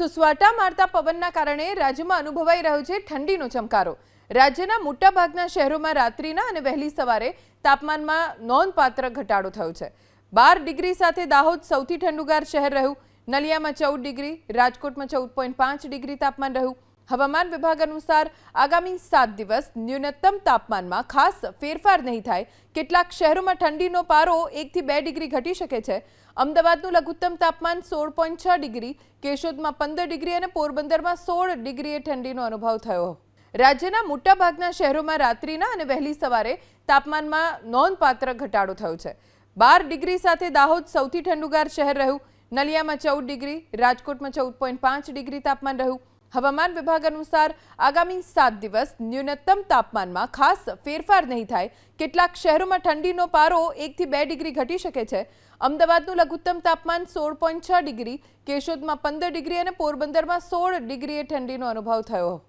સુસવાટા મારતા પવનના કારણે રાજ્યમાં અનુભવાઈ રહ્યો છે ઠંડીનો ચમકારો. રાજ્યના મોટાભાગના શહેરોમાં રાત્રિના અને વહેલી સવારે તાપમાનમાં નોંધપાત્ર ઘટાડો થયો છે. બાર ડિગ્રી સાથે દાહોદ સૌથી ઠંડુગાર શહેર રહ્યું. નલિયામાં ચૌદ ડિગ્રી, રાજકોટમાં ચૌદ પોઈન્ટ પાંચ ડિગ્રી તાપમાન રહ્યું. હવામાન વિભાગ અનુસાર આગામી સાત દિવસ ન્યૂનતમ તાપમાનમાં ખાસ ફેરફાર નહીં થાય. કેટલાક શહેરોમાં ઠંડીનો પારો એકથી બે ડિગ્રી ઘટી શકે છે. અમદાવાદનું લઘુત્તમ તાપમાન સોળ પોઈન્ટ છ ડિગ્રી, કેશોદમાં પંદર ડિગ્રી અને પોરબંદરમાં સોળ ડિગ્રીએ ઠંડીનો અનુભવ થયો. રાજ્યના મોટાભાગના શહેરોમાં રાત્રિના અને વહેલી સવારે તાપમાનમાં નોંધપાત્ર ઘટાડો થયો છે. બાર ડિગ્રી સાથે દાહોદ સૌથી ઠંડુગાર શહેર રહ્યું. નલિયામાં ચૌદ ડિગ્રી, રાજકોટમાં ચૌદ પોઈન્ટ પાંચ ડિગ્રી તાપમાન રહ્યું. હવામાન વિભાગ અનુસાર આગામી સાત દિવસ ન્યૂનતમ તાપમાનમાં ખાસ ફેરફાર નહીં થાય. કેટલાક શહેરોમાં ઠંડીનો પારો એકથી બે ડિગ્રી ઘટી શકે છે. અમદાવાદનું લઘુત્તમ તાપમાન સોળ પોઈન્ટ છ ડિગ્રી, કેશોદમાં પંદર ડિગ્રી અને પોરબંદરમાં સોળ ડિગ્રીએ ઠંડીનો અનુભવ થયો.